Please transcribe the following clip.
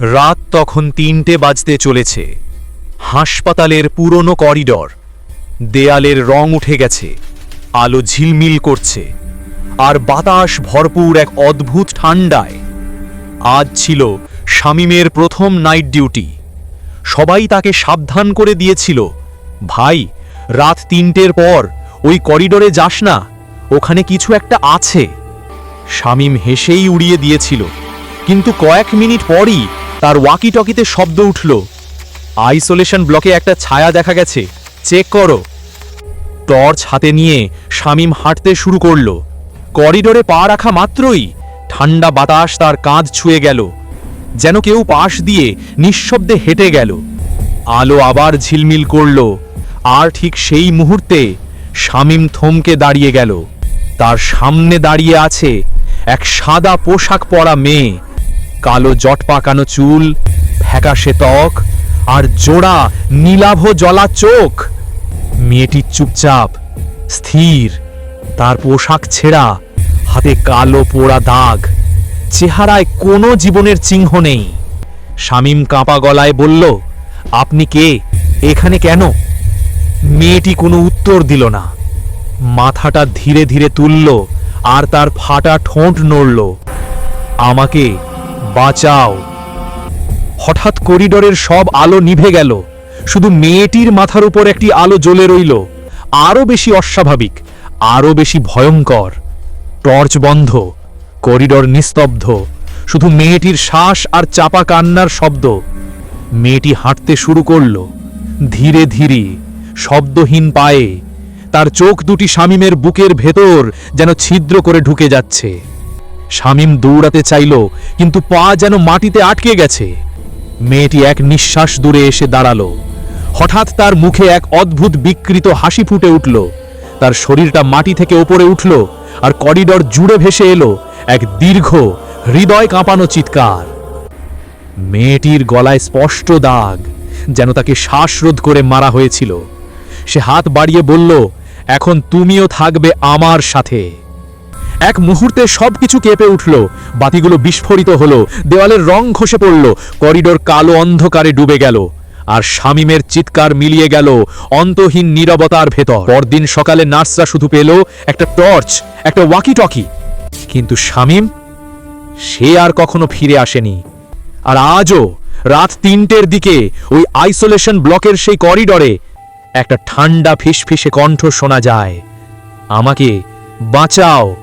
রাত তখন তিনটে বাজতে চলেছে। হাসপাতালের পুরনো করিডর, দেয়ালের রং উঠে গেছে, আলো ঝিলমিল করছে, আর বাতাস ভরপুর এক অদ্ভুত ঠান্ডায়। আজ ছিল শামীমের প্রথম নাইট ডিউটি। সবাই তাকে সাবধান করে দিয়েছিল, ভাই, রাত তিনটের পর ওই করিডোরে যাস না, ওখানে কিছু একটা আছে। শামীম হেসেই উড়িয়ে দিয়েছিল, কিন্তু কয়েক মিনিট পরই তার ওয়াকি টকিতে শব্দ উঠল। আইসোলেশন ব্লকে একটা ছায়া দেখা গেছে। চেক করো। টর্চ হাতে নিয়ে শামীম হাঁটতে শুরু করল। করিডোরে পা রাখা মাত্রই ঠান্ডা বাতাস তার কাঁধ ছুঁয়ে গেল। যেন কেউ পাশ দিয়ে নিঃশব্দে হেঁটে গেল। আলো আবার ঝিলমিল করল। আর ঠিক সেই মুহূর্তে শামীম থমকে দাঁড়িয়ে গেল। তার সামনে দাঁড়িয়ে আছে এক সাদা পোশাক পরা মেয়ে। কালো জট পাকানো চুল, ফ্যাকাশে ত্বক, আর জোড়া নীলাভ জলা চোখ। মেয়েটি চুপচাপ, স্থির, তার পোশাক ছেঁড়া, হাতে কালো পোড়া দাগ। চেহারায় কোনো জীবনের চিহ্ন নেই। শামীম কাঁপা গলায় বলল, আপনি কে? এখানে কেন? মেয়েটি কোনো উত্তর দিল না। মাথাটা ধীরে ধীরে তুলল, আর তার ফাটা ঠোঁট নড়ল। আমাকে বাঁচাও। হঠাৎ করিডোরের সব আলো নিভে গেল। শুধু মেয়েটির মাথার উপর একটি আলো জ্বলে রইল। আরও বেশি অস্বাভাবিক আরও বেশি ভয়ঙ্কর। টর্চ বন্ধ, করিডর নিস্তব্ধ। শুধু মেয়েটির শ্বাস আর চাপা কান্নার শব্দ। মেয়েটি হাঁটতে শুরু করল। ধীরে ধীরে, শব্দহীন পায়ে, তার চোখ দুটি শামীমের বুকের ভেতর যেন ছিদ্র করে ঢুকে যাচ্ছে। শামীম দৌড়াতে চাইল, কিন্তু পা যেন মাটিতে আটকে গেছে। মেয়েটি এক নিঃশ্বাস দূরে এসে দাঁড়াল। হঠাৎ তার মুখে এক অদ্ভুত বিকৃত হাসি ফুটে উঠল। তার শরীরটা মাটি থেকে ওপরে উঠল আর করিডর জুড়ে ভেসে এলো এক দীর্ঘ, হৃদয় কাঁপানো চিৎকার। মেয়েটির গলায় স্পষ্ট দাগ, যেন তাকে শ্বাসরোধ করে মারা হয়েছিল। সে হাত বাড়িয়ে বলল, এখন তুমিও থাকবে আমার সাথে। এক মুহূর্তে সবকিছু কেঁপে উঠল। বাতিগুলো বিস্ফোরিত হলো। দেওয়ালের রং খসে পড়ল। করিডোর কালো অন্ধকারে ডুবে গেল। আর শামীমের চিৎকার মিলিয়ে গেল অন্তহীন নীরবতার ভেতর। পরদিন সকালে নার্সরা শুধু পেল একটা টর্চ, একটা ওয়াকি টকি কিন্তু শামীম, সে আর কখনো ফিরে আসেনি। আর আজও রাত তিনটের দিকে ওই আইসোলেশন ব্লকের সেই করিডরে একটা ঠান্ডা ফিসফিসে কণ্ঠ শোনা যায়। আমাকে বাঁচাও।